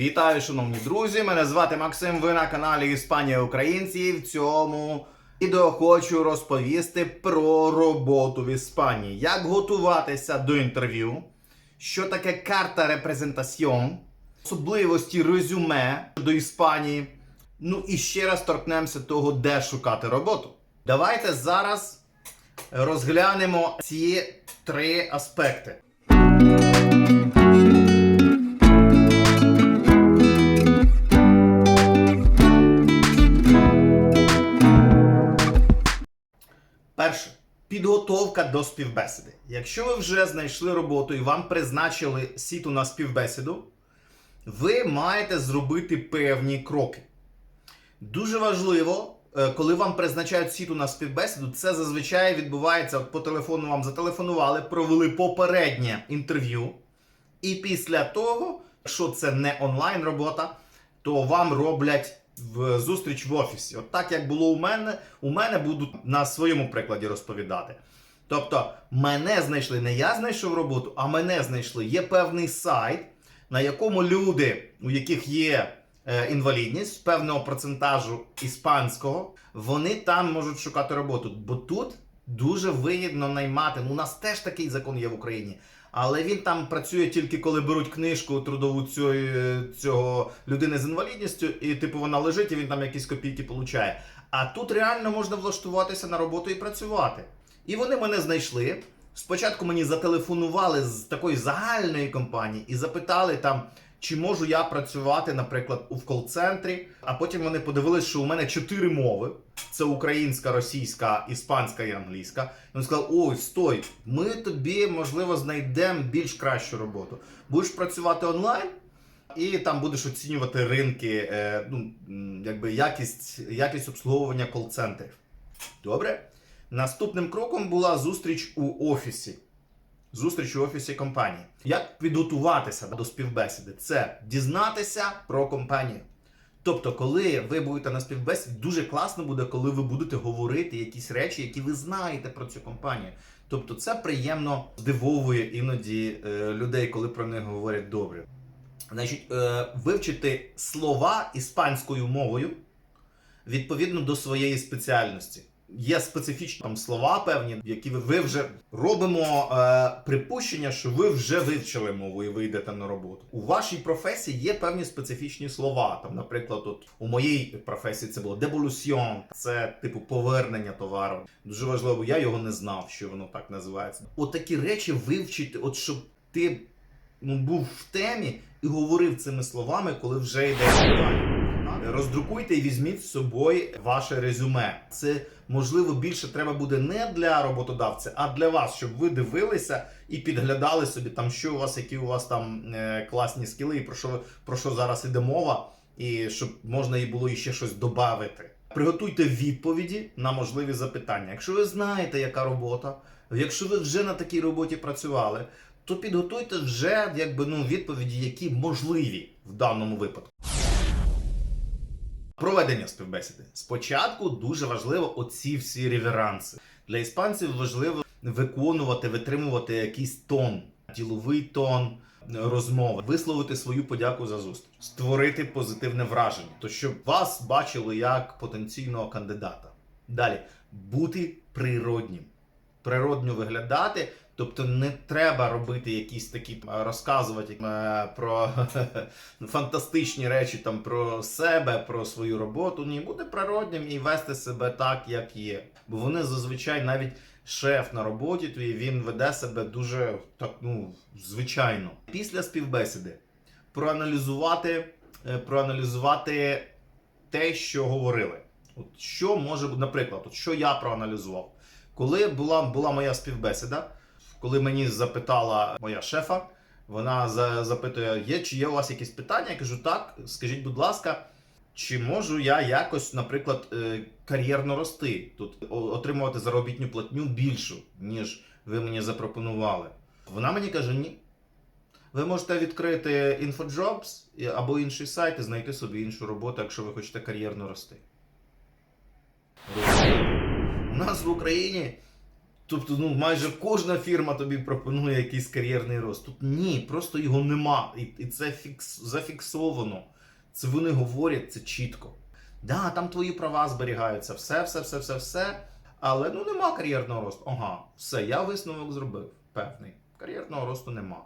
Вітаю, шановні друзі! Мене звати Максим. Ви на каналі Іспанія Українці. В цьому відео хочу розповісти про роботу в Іспанії, як готуватися до інтерв'ю, що таке карта репрезентаціон, особливості резюме до Іспанії. Ну і ще раз торкнемося того, де шукати роботу. Давайте зараз розглянемо ці три аспекти. Підготовка до співбесіди. Якщо ви вже знайшли роботу і вам призначили сіту на співбесіду, ви маєте зробити певні кроки. Дуже важливо, е, коли вам призначають сіту на співбесіду, це зазвичай відбувається от по телефону. Вам зателефонували, провели попереднє інтерв'ю. І після того, якщо це не онлайн робота, то вам роблять в зустріч в офісі. От так як було у мене, у мене буду на своєму прикладі розповідати. Тобто, мене знайшли, не я знайшов роботу, а мене знайшли. Є певний сайт, на якому люди, у яких є е, інвалідність певного процентажу іспанського, вони там можуть шукати роботу. Бо тут дуже вигідно наймати. Ну, у нас теж такий закон є в Україні. Але він там працює тільки коли беруть книжку трудову цього, цього людини з інвалідністю, і типу вона лежить, і він там якісь копійки получає. А тут реально можна влаштуватися на роботу і працювати. І вони мене знайшли. Спочатку мені зателефонували з такої загальної компанії і запитали там, чи можу я працювати, наприклад, у кол-центрі. А потім вони подивилися, що у мене чотири мови: це українська, російська, іспанська і англійська. І вони сказали: ой, стой, ми тобі можливо знайдемо більш кращу роботу. Будеш працювати онлайн. І там будеш оцінювати ринки, е, ну, якби якість, якість обслуговування кол-центрів. Добре? Наступним кроком була зустріч у офісі. Зустріч у офісі компанії. Як підготуватися до співбесіди? Це дізнатися про компанію. Тобто, коли ви будете на співбесіді, дуже класно буде, коли ви будете говорити якісь речі, які ви знаєте про цю компанію. Тобто, це приємно здивовує іноді е, людей, коли про них говорять добре. Значить, е, вивчити слова іспанською мовою відповідно до своєї спеціальності. Є специфічні там слова певні, які ви, ви вже робимо е, припущення, що ви вже вивчили мову і ви йдете на роботу. У вашій професії є певні специфічні слова. Там, наприклад, от у моїй професії це було деболюсьйон, це типу повернення товару. Дуже важливо, я його не знав, що воно так називається. От такі речі вивчити, от щоб ти ну, був в темі і говорив цими словами, коли вже йде питання. Роздрукуйте і візьміть з собою ваше резюме. Це можливо більше треба буде не для роботодавця, а для вас, щоб ви дивилися і підглядали собі там, що у вас, які у вас там е, класні скіли, і про що про що зараз іде мова, і щоб можна і було іще щось додати. Приготуйте відповіді на можливі запитання. Якщо ви знаєте, яка робота, якщо ви вже на такій роботі працювали, то підготуйте вже якби ну відповіді, які можливі в даному випадку. Проведення співбесіди. Спочатку дуже важливо оці всі реверанси. Для іспанців важливо виконувати, витримувати якийсь тон, діловий тон розмови, висловити свою подяку за зустріч, створити позитивне враження, то щоб вас бачили як потенційного кандидата. Далі бути природнім, природньо виглядати. Тобто не треба робити якісь такі розказувати про фантастичні речі там про себе, про свою роботу. Ні, бути природнім і вести себе так, як є. Бо вони зазвичай навіть шеф на роботі твій він веде себе дуже так, ну, звичайно. Після співбесіди проаналізувати, е, проаналізувати те, що говорили. От що може бути, наприклад, от що я проаналізував. Коли була, була моя співбесіда, коли мені запитала моя шефа, вона запитує, є чи є у вас якісь питання? Я кажу, так, скажіть, будь ласка, чи можу я якось, наприклад, е, кар'єрно рости, тут отримувати заробітну платню більшу, ніж ви мені запропонували? Вона мені каже, ні. Ви можете відкрити InfoJobs або інший сайт і знайти собі іншу роботу, якщо ви хочете кар'єрно рости. У нас в Україні Тобто, ну майже кожна фірма тобі пропонує якийсь кар'єрний рост. Тут ні, просто його нема. І, і це фікс, зафіксовано. Це вони говорять це чітко. Да, там твої права зберігаються, все, все, все, все, все. Але ну нема кар'єрного росту. Ага, все, я висновок зробив. Певний. Кар'єрного росту нема.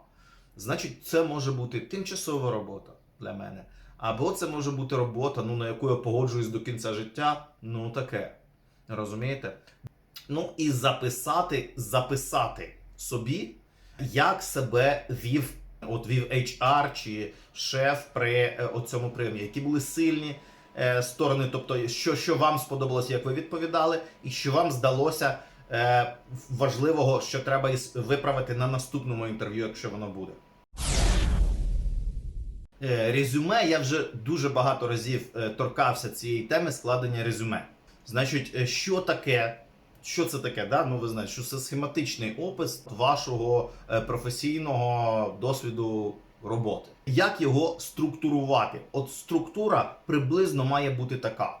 Значить, це може бути тимчасова робота для мене. Або це може бути робота, ну, на яку я погоджуюсь до кінця життя. Ну таке. Розумієте? Ну і записати, записати собі, як себе вів, от вів HR чи шеф при е, цьому прийомі, які були сильні е, сторони, тобто, що, що вам сподобалося, як ви відповідали, і що вам здалося е, важливого, що треба виправити на наступному інтерв'ю, якщо воно буде. Е, Резюме я вже дуже багато разів е, торкався цієї теми складення резюме. Значить, що таке? Що це таке? Да? Ну, ви знаєте, що це схематичний опис вашого е, професійного досвіду роботи. Як його структурувати? От структура приблизно має бути така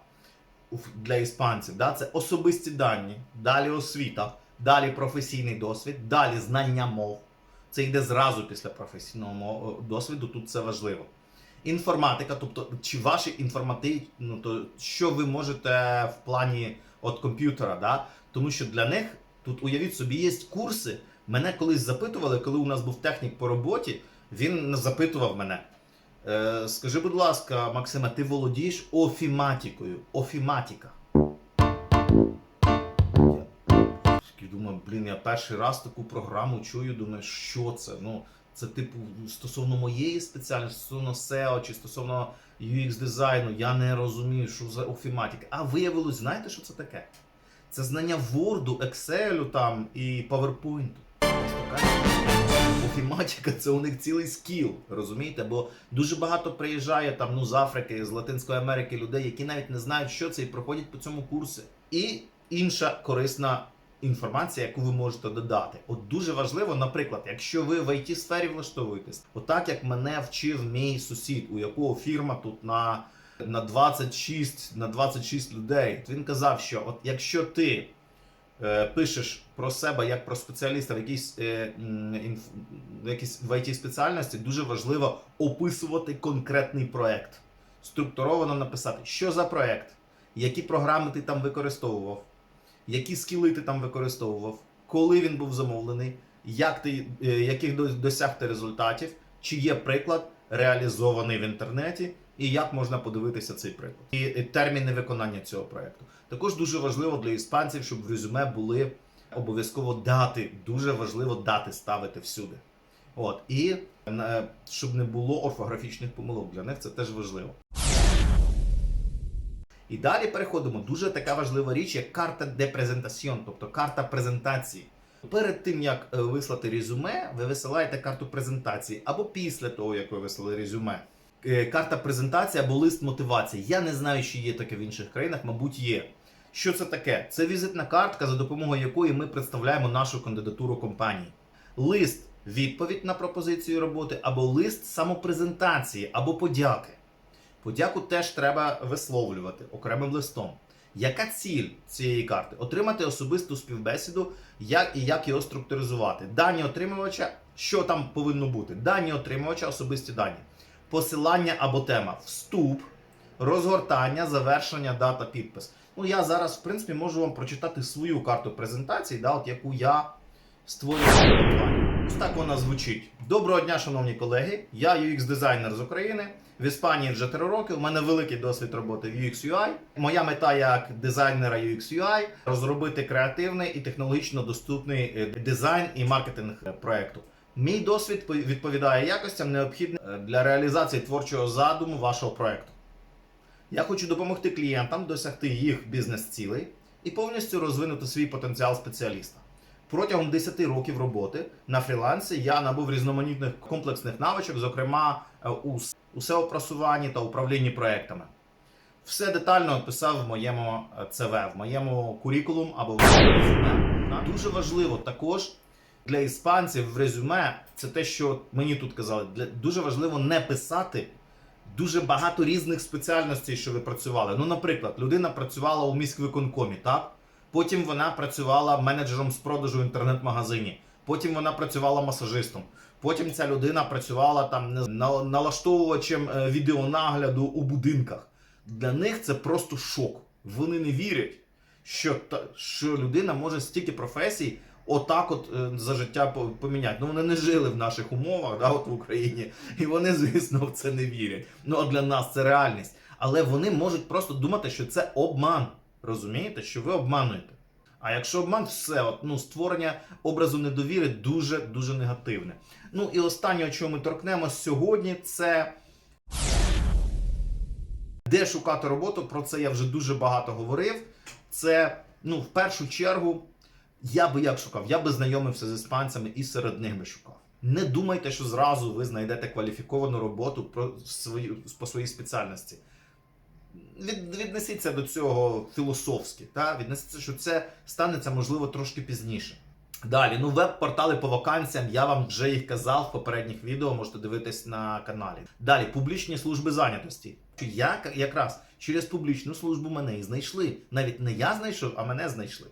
для іспанців. Да? Це особисті дані, далі освіта, далі професійний досвід, далі знання мов. Це йде зразу після професійного мо- досвіду, тут це важливо. Інформатика, тобто чи ваші інформативні, ну то що ви можете в плані от комп'ютера, да? Тому що для них тут уявіть собі, є курси. Мене колись запитували, коли у нас був технік по роботі, він запитував мене. Е, скажи, будь ласка, Максима, ти володієш офіматикою? Офіматика. Я думаю, блін, я перший раз таку програму чую, думаю, що це? Ну, це типу стосовно моєї спеціальності, стосовно SEO чи стосовно UX дизайну, я не розумію, що за офіматика. А виявилось, знаєте, що це таке? Це знання Word, Excel там і PowerPoint. Офіматика це у них цілий скіл, розумієте? Бо дуже багато приїжджає там ну, з Африки, з Латинської Америки людей, які навіть не знають, що це, і проходять по цьому курси. І інша корисна інформація, яку ви можете додати. От дуже важливо, наприклад, якщо ви в it сфері влаштовуєтесь, отак як мене вчив мій сусід, у якого фірма тут на, на 26 на 26 людей. Він казав, що от якщо ти е, пишеш про себе як про спеціаліста в якійсь, е, інф, в it спеціальності, дуже важливо описувати конкретний проект. Структуровано написати, що за проект, які програми ти там використовував, які скіли ти там використовував, коли він був замовлений, як ти, е, яких до- досяг ти результатів, чи є приклад реалізований в інтернеті, і як можна подивитися цей приклад. І терміни виконання цього проекту. Також дуже важливо для іспанців, щоб в резюме були обов'язково дати. Дуже важливо дати ставити всюди. От і е, щоб не було орфографічних помилок. Для них це теж важливо. І далі переходимо. Дуже така важлива річ, як карта де презентаціон, тобто карта презентації. Перед тим як е, вислати резюме, ви висилаєте карту презентації або після того, як ви вислали резюме. Е, Карта презентації або лист мотивації. Я не знаю, чи є таке в інших країнах, мабуть, є. Що це таке? Це візитна картка, за допомогою якої ми представляємо нашу кандидатуру компанії. Лист відповідь на пропозицію роботи, або лист самопрезентації, або подяки. Подяку теж треба висловлювати окремим листом. Яка ціль цієї карти? Отримати особисту співбесіду, як і як його структуризувати. Дані отримувача, що там повинно бути? Дані отримувача, особисті дані. Посилання або тема, вступ, розгортання, завершення, дата, підпис. Ну, я зараз, в принципі, можу вам прочитати свою карту презентації, да, от яку я створюю. Ось так вона звучить. Доброго дня, шановні колеги. Я UX-дизайнер з України. В Іспанії вже 3 роки. У мене великий досвід роботи в UX UI. Моя мета як дизайнера UX UI розробити креативний і технологічно доступний е, дизайн і маркетинг е, проекту. Мій досвід відповідає якостям, необхідним е, для реалізації творчого задуму вашого проекту. Я хочу допомогти клієнтам досягти їх бізнес-цілей і повністю розвинути свій потенціал спеціаліста. Протягом 10 років роботи на фрілансі я набув різноманітних комплексних навичок, зокрема е, у, SEO-просуванні та управлінні проектами. Все детально описав в моєму е, ЦВ, в моєму курікулум або в. Дуже важливо також для іспанців в резюме це те, що мені тут казали. Для, дуже важливо не писати дуже багато різних спеціальностей, що ви працювали. Ну, наприклад, людина працювала у міськвиконкомі, так? Потім вона працювала менеджером з продажу в інтернет-магазині. Потім вона працювала масажистом. Потім ця людина працювала там налаштовувачем е, відеонагляду у будинках. Для них це просто шок. Вони не вірять, що, що людина може стільки професій отак от е, за життя по- поміняти. Ну вони не жили в наших умовах, да, от в Україні, і вони, звісно, в це не вірять. Ну а для нас це реальність. Але вони можуть просто думати, що це обман. Розумієте, що ви обмануєте. А якщо обман, все, от, ну, створення образу недовіри дуже дуже негативне. Ну і останнє, о чому ми торкнемось сьогодні, це де шукати роботу. Про це я вже дуже багато говорив. Це, ну, в першу чергу, я би як шукав, я би знайомився з іспанцями і серед них би шукав. Не думайте, що зразу ви знайдете кваліфіковану роботу про свою, по своїй спеціальності. Від, віднесіться до цього філософськи, та? віднесіться, що це станеться можливо трошки пізніше. Далі, ну веб-портали по вакансіям, я вам вже їх казав в попередніх відео, можете дивитись на каналі. Далі, публічні служби зайнятості. Я якраз через публічну службу мене і знайшли. Навіть не я знайшов, а мене знайшли.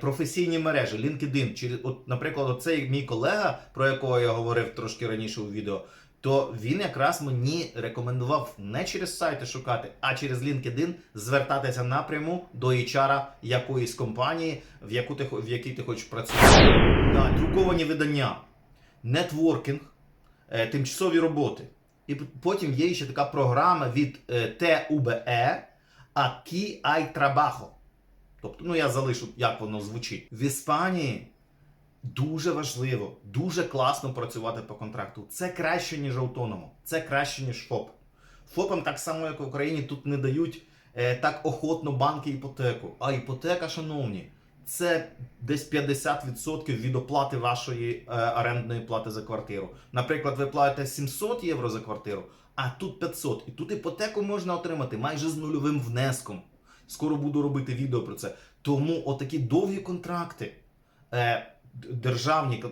Професійні мережі, LinkedIn, через, от, наприклад, оцей мій колега, про якого я говорив трошки раніше у відео, то він якраз мені рекомендував не через сайти шукати, а через LinkedIn звертатися напряму до HR якоїсь компанії, в, яку ти, в якій ти хочеш працювати. Да, друковані видання, нетворкінг, е, тимчасові роботи. І потім є ще така програма від е, TUBE Aquí hay trabajo. Тобто, ну я залишу, як воно звучить. В Іспанії дуже важливо, дуже класно працювати по контракту. Це краще, ніж автономом, це краще, ніж ФОП. ФОПам, так само, як в Україні, тут не дають е, так охотно банки іпотеку. А іпотека, шановні, це десь 50% від оплати вашої е, орендної плати за квартиру. Наприклад, ви платите 700 євро за квартиру, а тут 500. І тут іпотеку можна отримати майже з нульовим внеском. Скоро буду робити відео про це. Тому отакі довгі контракти. Е, державні,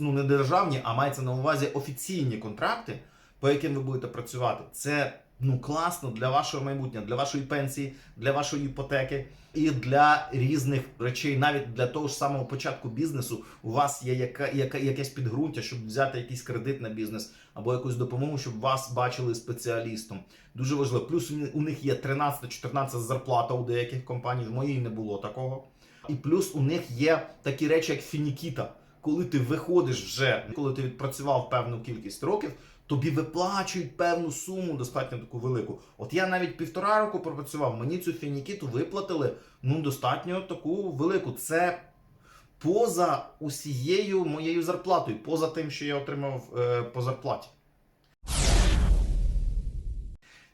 ну не державні, а мається на увазі офіційні контракти, по яким ви будете працювати. Це ну класно для вашого майбутнього, для вашої пенсії, для вашої іпотеки і для різних речей, навіть для того ж самого початку бізнесу. У вас є яка, яка, якесь підґрунтя, щоб взяти якийсь кредит на бізнес або якусь допомогу, щоб вас бачили спеціалістом. Дуже важливо. Плюс у них- є 13-14 зарплата у деяких компаній. В моїй не було такого. І плюс у них є такі речі, як фінікіта. Коли ти виходиш вже, коли ти відпрацював певну кількість років, тобі виплачують певну суму, достатньо таку велику. От я навіть півтора року пропрацював, мені цю фінікіту виплатили ну достатньо таку велику. Це поза усією моєю зарплатою, поза тим, що я отримав е, по зарплаті.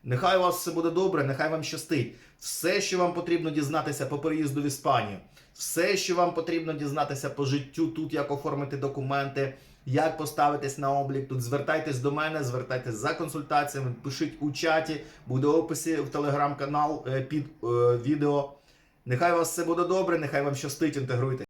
Нехай у вас все буде добре, нехай вам щастить. Все, що вам потрібно дізнатися по переїзду в Іспанію, все, що вам потрібно дізнатися по життю тут, як оформити документи, як поставитись на облік. Тут звертайтесь до мене, звертайтесь за консультаціями, пишіть у чаті, буде описі в телеграм-канал е, під е, відео. Нехай вас все буде добре, нехай вам щастить, інтегруйте.